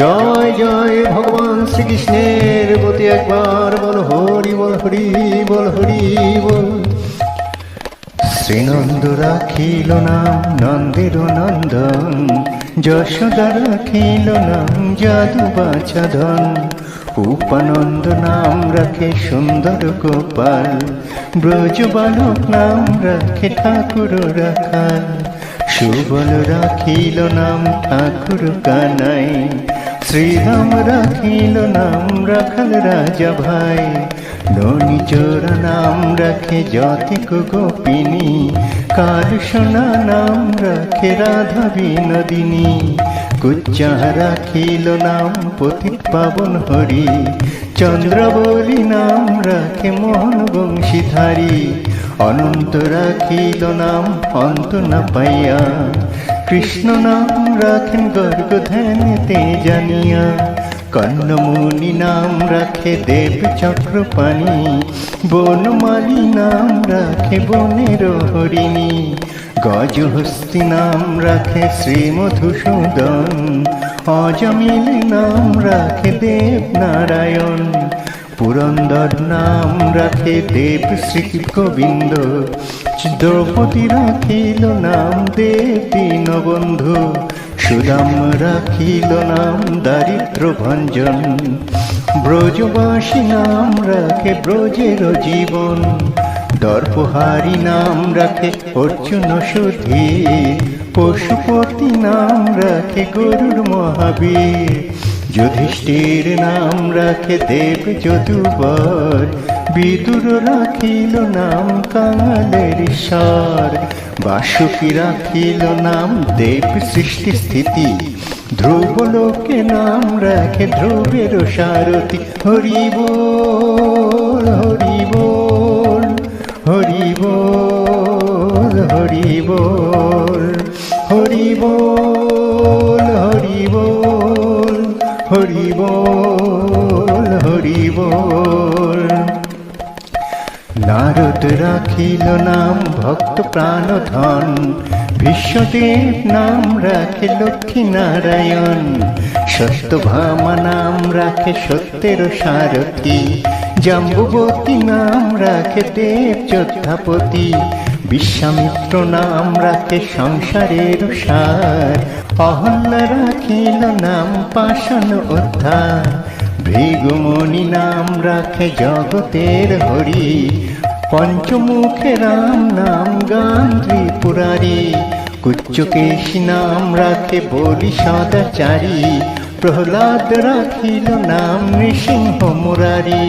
জয় জয় ভগবান শ্রীকৃষ্ণের প্রতি একবার বল হরি বল হরি বল হরি বল। শ্রীনন্দ রাখিল নাম, নন্দের নন্দন। যশোদা রাখিল নাম, জাদু বাছাধন উপানন্দ নাম রাখে সুন্দর গোপাল। ব্রজ বালক নাম রাখে ঠাকুর রাখাল। সুবল রাখিল নাম ঠাকুর কানাই। শ্রীরাম রাখিল নাম রাখাল রাজা ভাই। ননি চোর নাম রাখে জাতিক গোপিনী। কাল সোনা নাম রাখে রাধা বিনোদিনী। কুচ্চা রাখিল নাম পতি পাবন হরি। চন্দ্রবলী নাম রাখে মোহন বংশীধারী। অনন্ত রাখিল নাম অন্ত না পাইয়া। কৃষ্ণ নাম রাখেন গর্গ ধ্যানেতে জানিয়া কর্ণমুনি নাম রাখে দেব চক্রপাণী। বনমালী নাম রাখে বনের হরিণী গজহস্তি নাম রাখে শ্রী মধুসূদন। অজমিল নাম রাখে দেব নারায়ণ। পুরন্দর নাম রাখে দেব শ্রী গোবিন্দ। দ্রৌপদী রাখিল নাম দেব দীনবন্ধু সুদাম রাখিল নাম দারিদ্র ভঞ্জন। ব্রজবাসী নাম রাখে ব্রজের জীবন। দর্পহারি নাম রাখে অর্জুন সুধী। পশুপতি নাম রাখে গরুর মহাবীর। যুধিষ্ঠির নাম রাখে দেব যদুবর। বিদুর রাখিল নাম কাঙালের ঈশ্বর বাসুকি রাখিল নাম দেব সৃষ্টি স্থিতি। ধ্রুব লোকে নাম রাখে ধ্রুবের সারথি। হরি বল হরি বল হরি বল হরি বল। নারদ রাখিল নাম ভক্ত প্রাণ ধন বিশ্বদেব নাম রাখে লক্ষ্মী নারায়ণ। সত্যভামা নাম রাখে সত্যের সারথী। জাম্বুবতী নাম রাখে দেব যোদ্ধাপতি। বিশ্বামিত্র নাম রাখে সংসারের সার। অহল্লা রাখিল নাম পাষাণ উদ্ধার ভৃগুমণি নাম রাখে জগতের হরি। পঞ্চমুখে রাম নাম গান ত্রিপুরারি। কুচ্চকেশী নাম রাখে বলি সদাচারী। প্রহ্লাদ রাখিল নাম নৃসিংহ মুরারি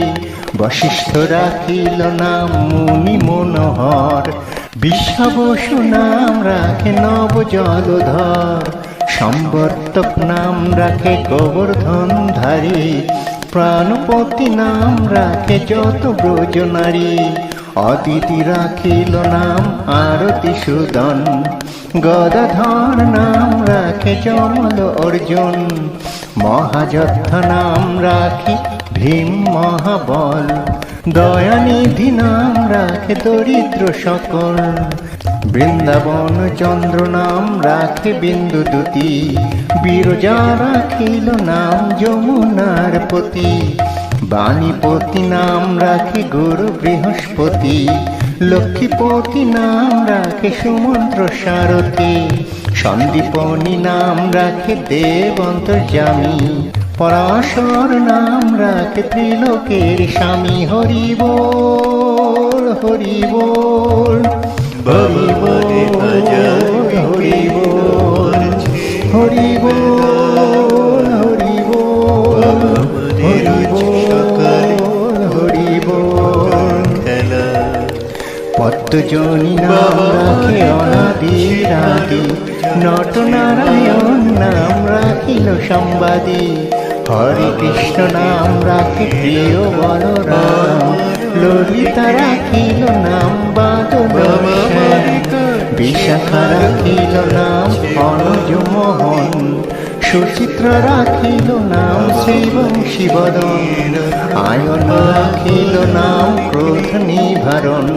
বশিষ্ঠ রাখিল নাম মুনি মনোহর। বিশ্বাবসু নাম রাখে নব জলধর সম্বর্তক নাম রাখে গোবর্ধন ধারী প্রাণপতি নাম রাখে যত ব্রজ অদিতি রাখিল নাম, আরতি সুদন। গদাধর নাম রাখে জমল অর্জুন। মহাযদ্ধ নাম রাখি ভীম মহাবল। দয়ানিধি নাম রাখে দরিদ্র সকল। বৃন্দাবন চন্দ্র নাম রাখে বিন্দু দুতি। বিরজা রাখিল নাম যমুনার পতি বাণীপতি নাম রাখে গুরু বৃহস্পতি লক্ষ্মীপতি নাম রাখে সুমন্ত্র সারথী, সন্দীপনী নাম রাখে দেব অন্তর্যামী, পরাশর নাম রাখে ত্রিলোকের স্বামী হরিব হরিব হরি বল হরিব হরিব হরি পদ্মজনী নাম রাখে অনাদি রাধি নটনারায়ণ নাম রাখিল সম্বাদী। হরে কৃষ্ণ নাম রাখে প্রিয় বলরাম। ললিতা রাখিল নাম বাদল বিশাখা রাখিল নাম অনুজ মোহন। সুচিত্র রাখিল নাম শিবং শিবদন। আয়ন রাখিল নাম ক্রোধ নিভারণ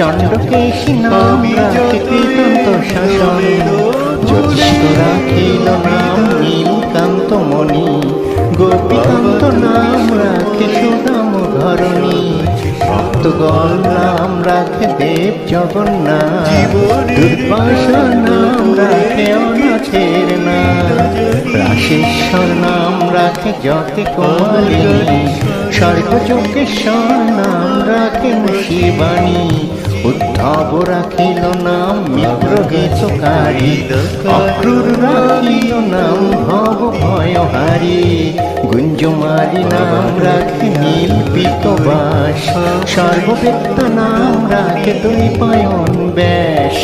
চণ্ডকেশী নাম রাখে কীর্তন্ত শাসন নীলকান্ত মণি গোপীকান্ত নাম রাখে সুদাম ধরণী। ভক্তগণ নাম রাখে দেব জগন্নাথ। দুর্বাসা নাম রাখে অনাথের নাম রাশেশ্বর নাম রাখে যতে কুমারিণী স্বর্গযোগেশ্বর নাম রাখেন শিবানী উদ্ধব রাখিল নাম মিত্রহিতকারী অক্রুর রাখিল নাম ভব ভয়হারী গুঞ্জমারি নাম রাখে নীল পিতবাস সর্ববেত্ত নাম রাখে দুই পায়ন ব্যাস।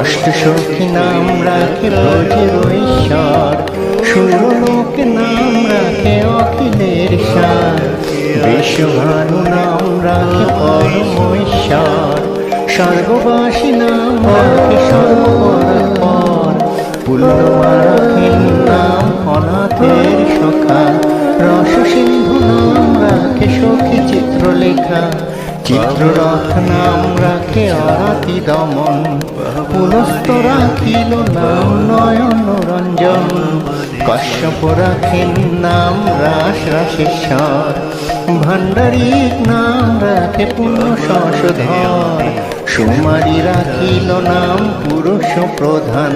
অষ্ট সখী নাম রাখে ব্রজের ঈশ্বর সুরলোক নাম রাখে অখিলের সার। বিশ্বভানু নাম রাখে পরমেশ্বর স্বর্গবাসী নাম। অনাথের সখা। নাম রাখে সখী চিত্রলেখা। চিত্ররথ নাম রাখে অরাতি দমন। পুলস্ত রাখিল নাম নয়ন রঞ্জন। কশ্যপ রাখেন নাম রাস রাশেশ্বর ভান্ডারিক নাম রাখে পুণ্য শশধর সুমারি রাখিল নাম পুরুষ প্রধান।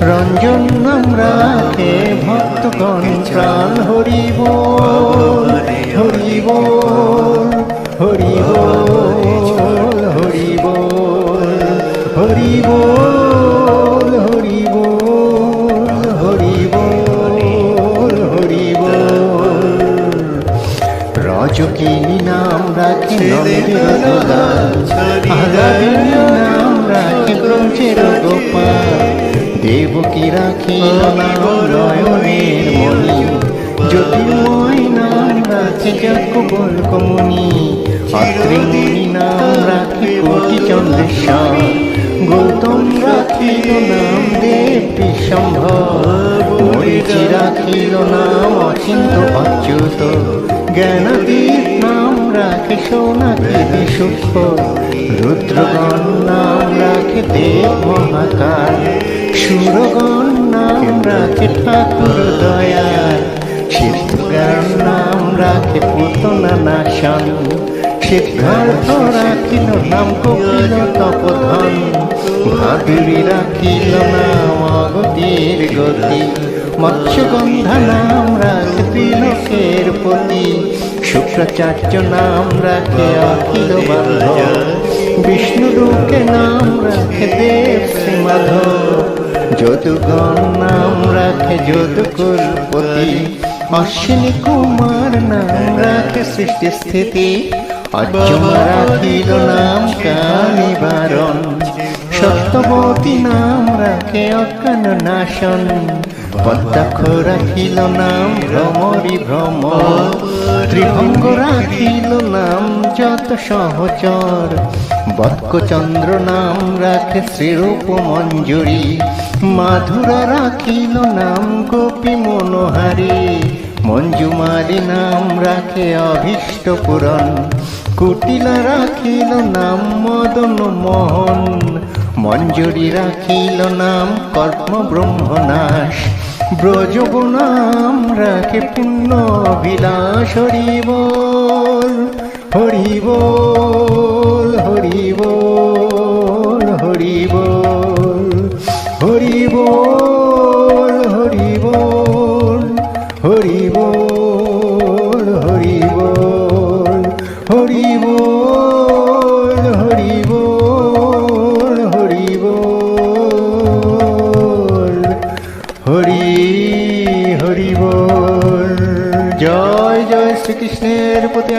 রঞ্জন নাম রাখে ভক্তগণ? প্রাণ হরিব হরিব হরিব হরিব হরিব হরিব হরিব হরিব। রজকিনী নাম রাখে নাম রাখে ব্রজের গোপাল দেবকী নাম নয়নের মণি জ্যোতির্ময় নাম রাখে যাকবল কমনি অত্রিমণি রাখে কোটি চন্দ্রেশ্বর গৌতম রাখিল নাম দেবী সম্ভব মরিচি রাখিল নাম অচিন্ত অচ্যুত জ্ঞানদীপ রাখে সোনাকে সুখ রুদ্রগণ নাম রাখে দেব মহাকাল। সুরগণ নাম রাখে ঠাকুর দয়াল। সিদ্ধগান নাম রাখে পুতনা নাশন। সিদ্ধার্থ রাখিল নাম কপিল তপধন। ভাদুরী রাখিল নাম অগতির গতি। মৎস্যগন্ধা নাম রাখে ত্রিলোকের পতি শুক্রাচার্য নাম রাখে অখিল বান্ধব। বিষ্ণুরূপে নাম রাখে দেব মাধব যদুগণ নাম রাখে যদুকুলপতি অশ্বিনী কুমার নাম রাখে সৃষ্টি স্থিতি অজ্জমা রাখিল নাম কানিবারণ সত্যবতী নাম রাখে অজ্ঞান নাশন। পদ্মাক্ষ রাখিল নাম ভ্রমরি ভ্রম ত্রিভঙ্গ রাখিল নাম যত সহচর। বৎকচন্দ্র নাম রাখে শ্রীরূপ মঞ্জুরি। মাধুরা রাখিল নাম গোপী মনোহারী। মঞ্জুমারি নাম রাখে অভীষ্ট পুরন। কুটিলা রাখিল নাম মদন মোহন। মঞ্জুরি রাখিল নাম কর্ম ব্রহ্মনাশ। ব্রজব নাম রাখে পুণ্য বিলাস হরিবল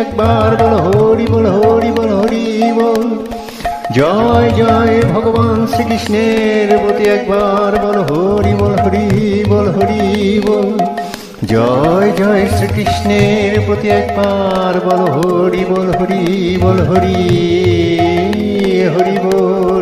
একবার বল, হরি বল হরি বল হরি বল। জয় জয় ভগবান শ্রীকৃষ্ণের প্রতি একবার বল, হরি বল হরি বল হরি বল। জয় জয় শ্রীকৃষ্ণের প্রতি একবার বল, হরি বল হরি বল, হরি হরি বল।